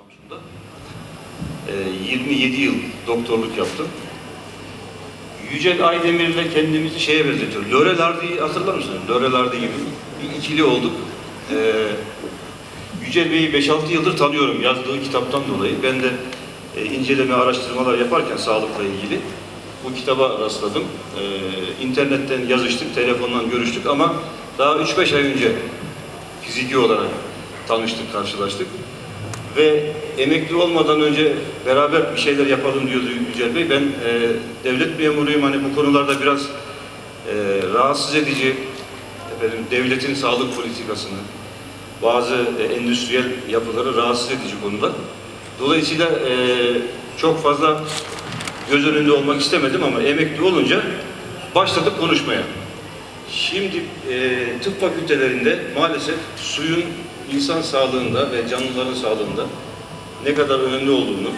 Samsun'da. Ee, 27 yıl doktorluk yaptım. Yücel Aydemir'le kendimizi şeye benzetiyoruz. Laurel Hardy'yi hatırlar mısınız? Laurel Hardy gibi bir ikili olduk. Ee, Yücel Bey'i 5-6 yıldır tanıyorum yazdığı kitaptan dolayı. Ben de e, inceleme, araştırmalar yaparken sağlıkla ilgili bu kitaba rastladım. Ee, internetten yazıştık, telefondan görüştük ama daha 3-5 ay önce fiziki olarak tanıştık, karşılaştık. Ve emekli olmadan önce beraber bir şeyler yapalım diyordu Yücel Bey. Ben e, devlet memuruyum, hani bu konularda biraz e, rahatsız edici, efendim, devletin sağlık politikasını, bazı e, endüstriyel yapıları rahatsız edici konular. Dolayısıyla e, çok fazla göz önünde olmak istemedim ama emekli olunca başladık konuşmaya. Şimdi e, tıp fakültelerinde maalesef suyun insan sağlığında ve canlıların sağlığında ne kadar önemli olduğunu,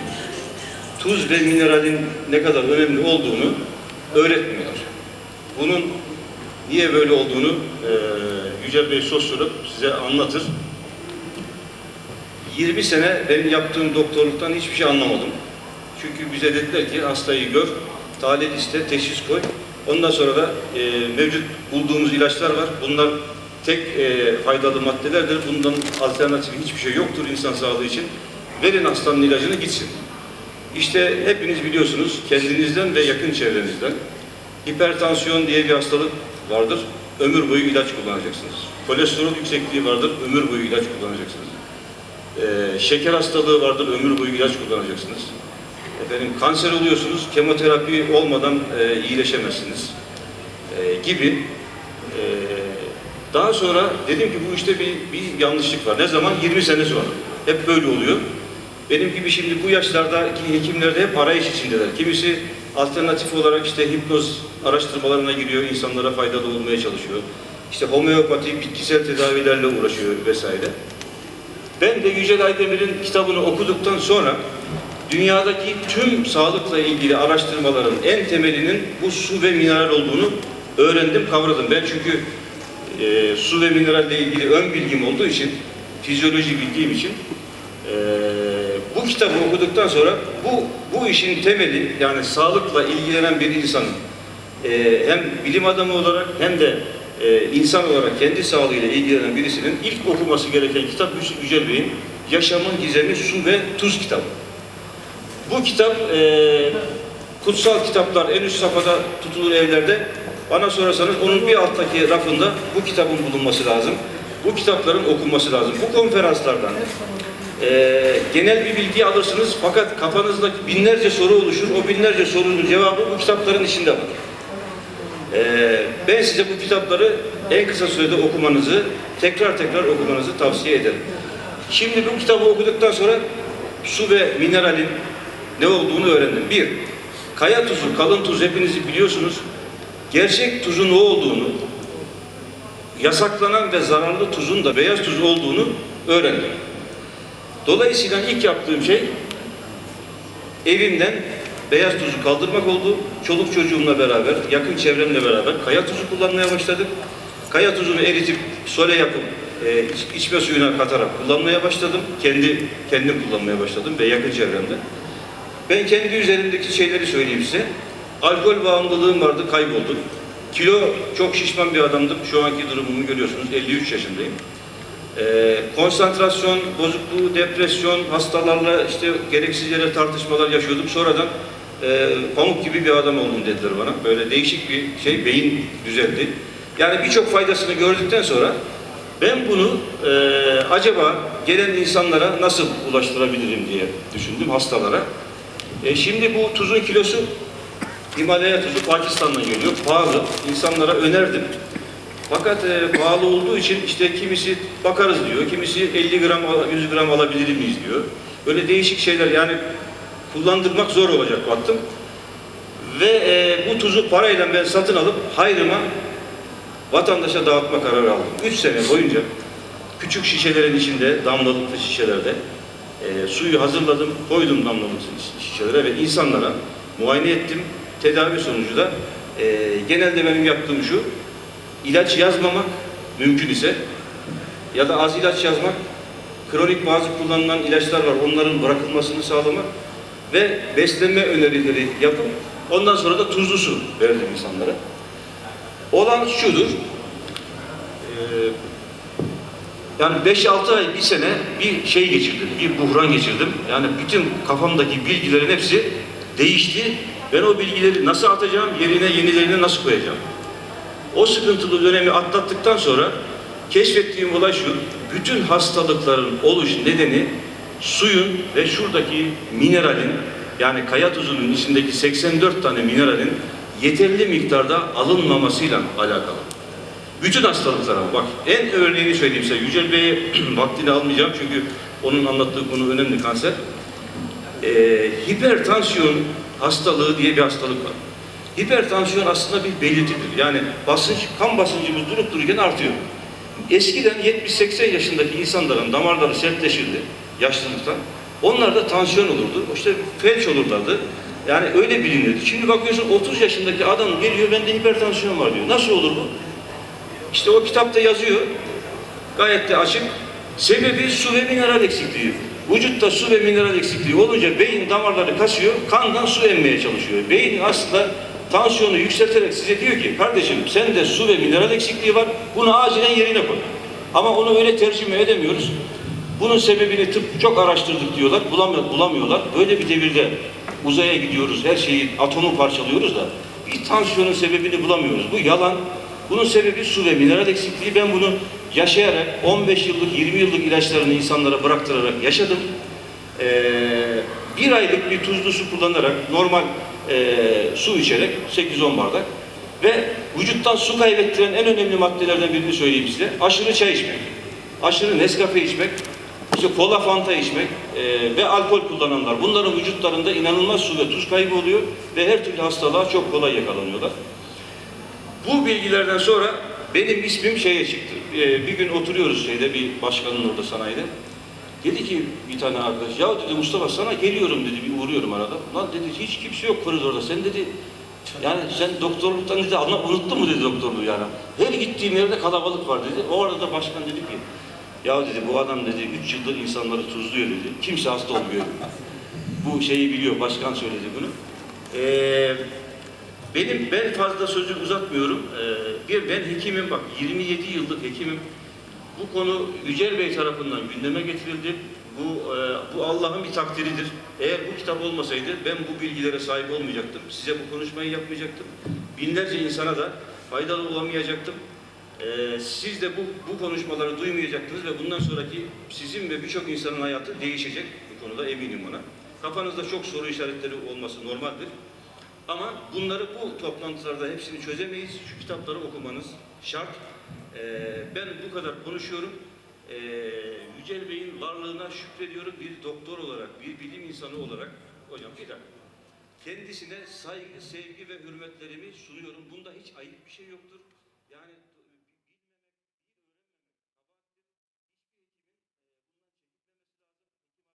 tuz ve mineralin ne kadar önemli olduğunu öğretmiyor. Bunun niye böyle olduğunu e, Yücel Bey sosyolog size anlatır. 20 sene benim yaptığım doktorluktan hiçbir şey anlamadım. Çünkü bize dediler ki hastayı gör, tahlil iste, teşhis koy. Ondan sonra da e, mevcut bulduğumuz ilaçlar var. Bunlar tek e, faydalı maddelerdir. Bundan alternatifi hiçbir şey yoktur insan sağlığı için. Verin hastanın ilacını gitsin. İşte hepiniz biliyorsunuz kendinizden ve yakın çevrenizden hipertansiyon diye bir hastalık vardır. Ömür boyu ilaç kullanacaksınız. Kolesterol yüksekliği vardır. Ömür boyu ilaç kullanacaksınız. Ee, şeker hastalığı vardır. Ömür boyu ilaç kullanacaksınız. Efendim kanser oluyorsunuz. Kemoterapi olmadan e, iyileşemezsiniz. E, gibi. E, daha sonra dedim ki bu işte bir, bir yanlışlık var. Ne zaman? 20 sene sonra. Hep böyle oluyor. Benim gibi şimdi bu yaşlardaki hekimler de hep arayış içindeler. Kimisi alternatif olarak işte hipnoz araştırmalarına giriyor, insanlara faydalı olmaya çalışıyor. İşte homeopati, bitkisel tedavilerle uğraşıyor vesaire. Ben de Yücel Aydemir'in kitabını okuduktan sonra dünyadaki tüm sağlıkla ilgili araştırmaların en temelinin bu su ve mineral olduğunu öğrendim, kavradım. Ben çünkü e, su ve mineralle ilgili ön bilgim olduğu için, fizyoloji bildiğim için e, bu kitabı okuduktan sonra bu bu işin temeli yani sağlıkla ilgilenen bir insanın e, hem bilim adamı olarak hem de e, insan olarak kendi sağlığıyla ilgilenen birisinin ilk okuması gereken kitap Yusuf Yücel Bey'in Yaşamın Gizemi Su ve Tuz kitabı. Bu kitap e, kutsal kitaplar en üst safhada tutulur evlerde. Bana sorarsanız onun bir alttaki rafında bu kitabın bulunması lazım. Bu kitapların okunması lazım. Bu konferanslardan e, genel bir bilgi alırsınız fakat kafanızdaki binlerce soru oluşur. O binlerce sorunun cevabı bu kitapların içinde var. E, ben size bu kitapları en kısa sürede okumanızı, tekrar tekrar okumanızı tavsiye ederim. Şimdi bu kitabı okuduktan sonra su ve mineralin ne olduğunu öğrendim. Bir, kaya tuzu, kalın tuz hepiniz biliyorsunuz. Gerçek tuzun o olduğunu, yasaklanan ve zararlı tuzun da beyaz tuz olduğunu öğrendim. Dolayısıyla ilk yaptığım şey evimden beyaz tuzu kaldırmak oldu. Çoluk çocuğumla beraber, yakın çevremle beraber kaya tuzu kullanmaya başladık. Kaya tuzunu eritip sole yapıp e, iç- içme suyuna katarak kullanmaya başladım. Kendi kendim kullanmaya başladım ve yakın çevremde. Ben kendi üzerimdeki şeyleri söyleyeyim size. Alkol bağımlılığım vardı, kayboldu. Kilo çok şişman bir adamdım. Şu anki durumumu görüyorsunuz. 53 yaşındayım. Ee, konsantrasyon bozukluğu, depresyon, hastalarla işte gereksiz yere tartışmalar yaşıyordum. Sonradan e, pamuk gibi bir adam oldum dediler bana. Böyle değişik bir şey, beyin düzeldi. Yani birçok faydasını gördükten sonra ben bunu e, acaba gelen insanlara nasıl ulaştırabilirim diye düşündüm hastalara. E, şimdi bu tuzun kilosu Himalaya tuzu Pakistan'dan geliyor. Pahalı. İnsanlara önerdim. Fakat e, pahalı olduğu için işte kimisi bakarız diyor, kimisi 50 gram, 100 gram alabilir miyiz diyor. Böyle değişik şeyler yani kullandırmak zor olacak baktım. Ve e, bu tuzu parayla ben satın alıp hayrıma vatandaşa dağıtma kararı aldım. 3 sene boyunca küçük şişelerin içinde, damlalıklı şişelerde e, suyu hazırladım, koydum damlalıklı şişelere ve insanlara muayene ettim. Tedavi sonucu da e, genelde benim yaptığım şu, ilaç yazmamak mümkün ise ya da az ilaç yazmak, kronik bazı kullanılan ilaçlar var. Onların bırakılmasını sağlamak ve beslenme önerileri yapıp ondan sonra da tuzlu su verdim insanlara. Olan şudur. Ee, yani 5-6 ay, bir sene bir şey geçirdim, bir buhran geçirdim. Yani bütün kafamdaki bilgilerin hepsi değişti. Ben o bilgileri nasıl atacağım, yerine yenilerini nasıl koyacağım? O sıkıntılı dönemi atlattıktan sonra keşfettiğim olay şu, bütün hastalıkların oluş nedeni suyun ve şuradaki mineralin, yani kaya tuzunun içindeki 84 tane mineralin yeterli miktarda alınmamasıyla alakalı. Bütün hastalıklara bak. En örneğini söyleyeyim size. Yücel Bey'e vaktini almayacağım çünkü onun anlattığı konu önemli kanser. Ee, hipertansiyon hastalığı diye bir hastalık var. Hipertansiyon aslında bir belirtidir. Yani basınç, kan basıncımız durup dururken artıyor. Eskiden 70-80 yaşındaki insanların damarları sertleşirdi yaşlılıktan. Onlarda tansiyon olurdu. İşte felç olurlardı. Yani öyle bilinirdi. Şimdi bakıyorsun 30 yaşındaki adam geliyor bende hipertansiyon var diyor. Nasıl olur bu? İşte o kitapta yazıyor. Gayet de açık. Sebebi su ve mineral eksikliği. Vücutta su ve mineral eksikliği olunca beyin damarları kasıyor, kandan su emmeye çalışıyor. Beyin aslında tansiyonu yükselterek size diyor ki kardeşim sende su ve mineral eksikliği var, bunu acilen yerine koy. Ama onu öyle tercüme edemiyoruz. Bunun sebebini tıp çok araştırdık diyorlar, bulamıyor, bulamıyorlar. Böyle bir devirde uzaya gidiyoruz, her şeyi, atomu parçalıyoruz da bir tansiyonun sebebini bulamıyoruz. Bu yalan. Bunun sebebi su ve mineral eksikliği. Ben bunu yaşayarak 15 yıllık, 20 yıllık ilaçlarını insanlara bıraktırarak yaşadım. Ee, bir aylık bir tuzlu su kullanarak, normal e, su içerek 8-10 bardak ve vücuttan su kaybettiren en önemli maddelerden birini söyleyeyim size. Aşırı çay içmek, aşırı Nescafe içmek, işte kola fanta içmek e, ve alkol kullananlar. Bunların vücutlarında inanılmaz su ve tuz kaybı oluyor ve her türlü hastalığa çok kolay yakalanıyorlar. Bu bilgilerden sonra benim ismim şeye çıktı. Ee, bir gün oturuyoruz şeyde bir başkanın orada sanayide. Dedi ki bir tane arkadaş, ya dedi Mustafa sana geliyorum dedi, bir uğruyorum arada. Lan dedi hiç kimse yok koridorda, sen dedi, yani sen doktorluktan dedi, anla, unuttun mu dedi doktorluğu yani. Her gittiğim yerde kalabalık var dedi. O arada başkan dedi ki, ya dedi bu adam dedi, üç yıldır insanları tuzluyor dedi, kimse hasta olmuyor. Bu şeyi biliyor, başkan söyledi bunu. Ee, benim ben fazla sözü uzatmıyorum. Ee, bir ben hekimim bak 27 yıllık hekimim. Bu konu Yücel Bey tarafından gündeme getirildi. Bu e, bu Allah'ın bir takdiridir. Eğer bu kitap olmasaydı ben bu bilgilere sahip olmayacaktım. Size bu konuşmayı yapmayacaktım. Binlerce insana da faydalı olamayacaktım. Ee, siz de bu, bu konuşmaları duymayacaktınız ve bundan sonraki sizin ve birçok insanın hayatı değişecek. Bu konuda eminim ona. Kafanızda çok soru işaretleri olması normaldir. Ama bunları bu toplantılarda hepsini çözemeyiz. Şu kitapları okumanız şart. Ee, ben bu kadar konuşuyorum. Ee, Yücel Bey'in varlığına şükrediyorum. Bir doktor olarak, bir bilim insanı olarak. Hocam bir dakika. Kendisine saygı, sevgi ve hürmetlerimi sunuyorum. Bunda hiç ayıp bir şey yoktur.